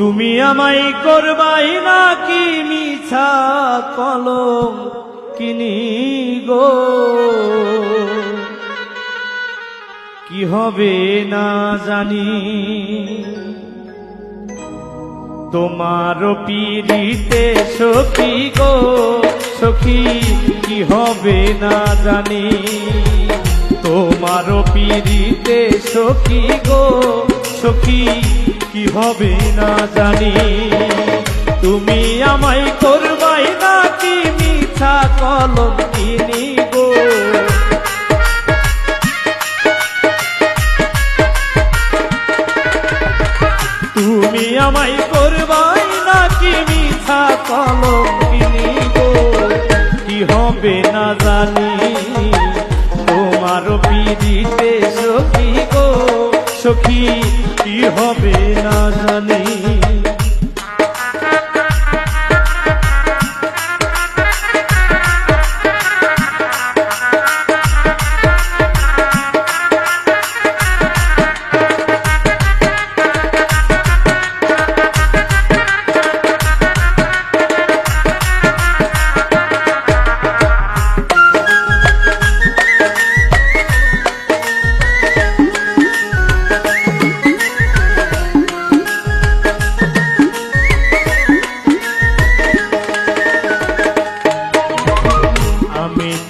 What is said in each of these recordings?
তুমি আমায় করবাই নাকি মিছা কলম কিনি গো? কি হবে না জানি। তোমার পিড়িতে সখী গো, সখী, কি হবে না জানি। তোমার পিড়িতে সখী গো, সখী কি হবে না জানি। তুমি আমায় করবাই নাকি মিছা কলম কিনি তুমি আমায় করবাই নাকি মিছা কলম কিনি কি হবে না হবে না।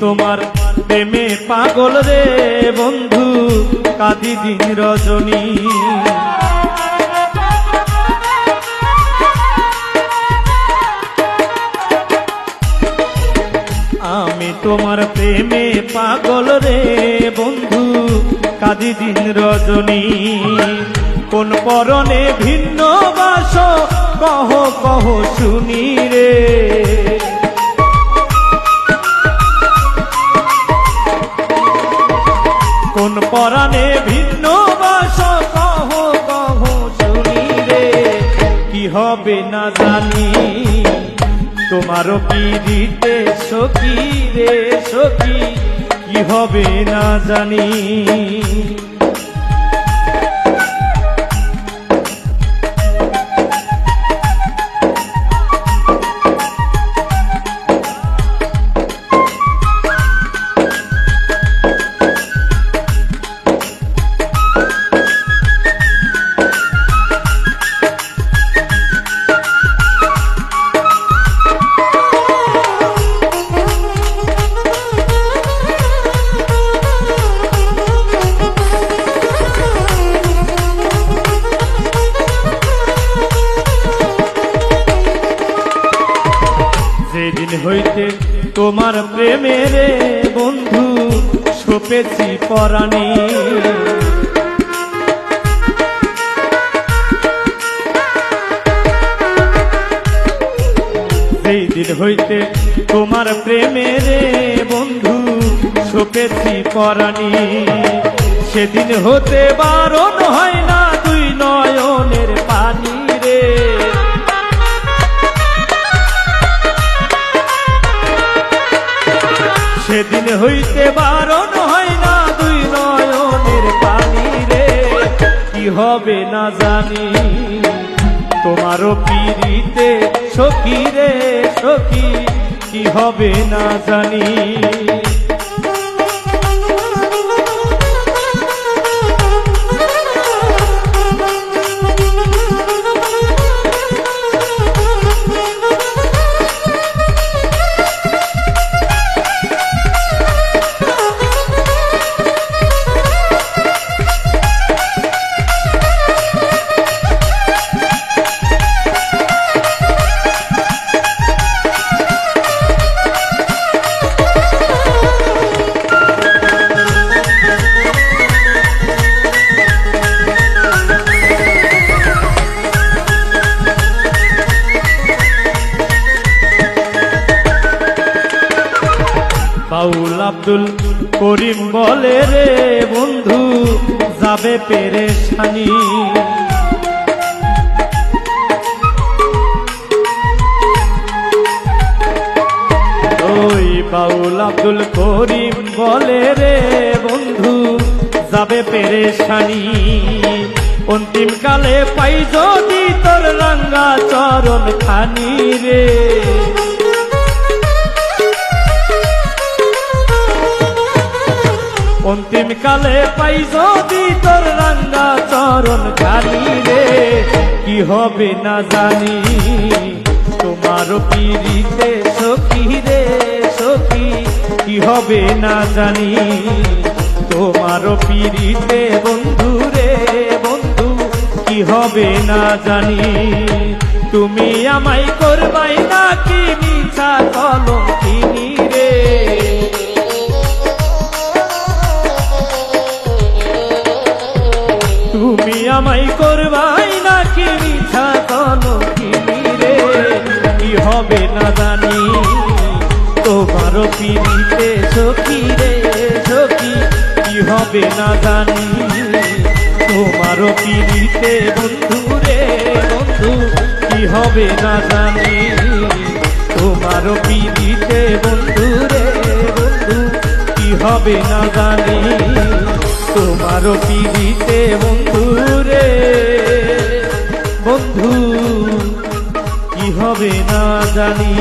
তোমার প্রেমে পাগল রে বন্ধু, কাদি দিন রজনী। আমি তোমার প্রেমে পাগল রে বন্ধু, কাদি দিন রজনী। কোন পরনে ভিন্ন বাস, কহ কহ শুনি রে। হবে না জানি। তোমার পিড়িতে সখী রে সখী? কি হবে না জানি। যেদিন হইতে তোমার প্রেমের বন্ধু, সপেছি পরাণী। সেই দিন হইতে তোমার প্রেমের বন্ধু, সপেছি পরাণী। সেদিন হতে বারণ হয় সেদিন হইতে বারণ হয় না দুই নয়নের পানি রে। কি হবে না জানি। তোমারও পিড়িতে সখী রে সখী, কি হবে না জানি। আব্দুল করিম বলে রে বন্ধু, যাবে পেরেশানি। ওই বাউল আব্দুল করিম বলে রে বন্ধু, যাবে পেরেশানি। অন্তিম কালে পাই যদি তোর রঙ খানি রে। অন্তিম কালে পাই যদি তোর রাঙ্গা চরণ খানি রে, কি হবে না জানি। তোমার পিড়িতে সখী রে, সখী, কি হবে না জানি। তোমার পিড়িতে বন্ধু রে, বন্ধু, কি হবে না জানি। তুমি আমায় করবাই নাকি মিছা কলম কিনি। আমায় করবাই নাকি মিছা কলম কিনি রে? কি হবে না জানি। তোমার পিড়িতে সখী রে সখী কি হবে না জানি। তোমার পিড়িতে বন্ধু রে, বন্ধু। কি হবে না জানি। তোমার পিড়িতে বন্ধু রে, বন্ধু। কি হবে না জানি। তোমার পিড়িতে বন্ধুরে বন্ধু কি হবে না জানি।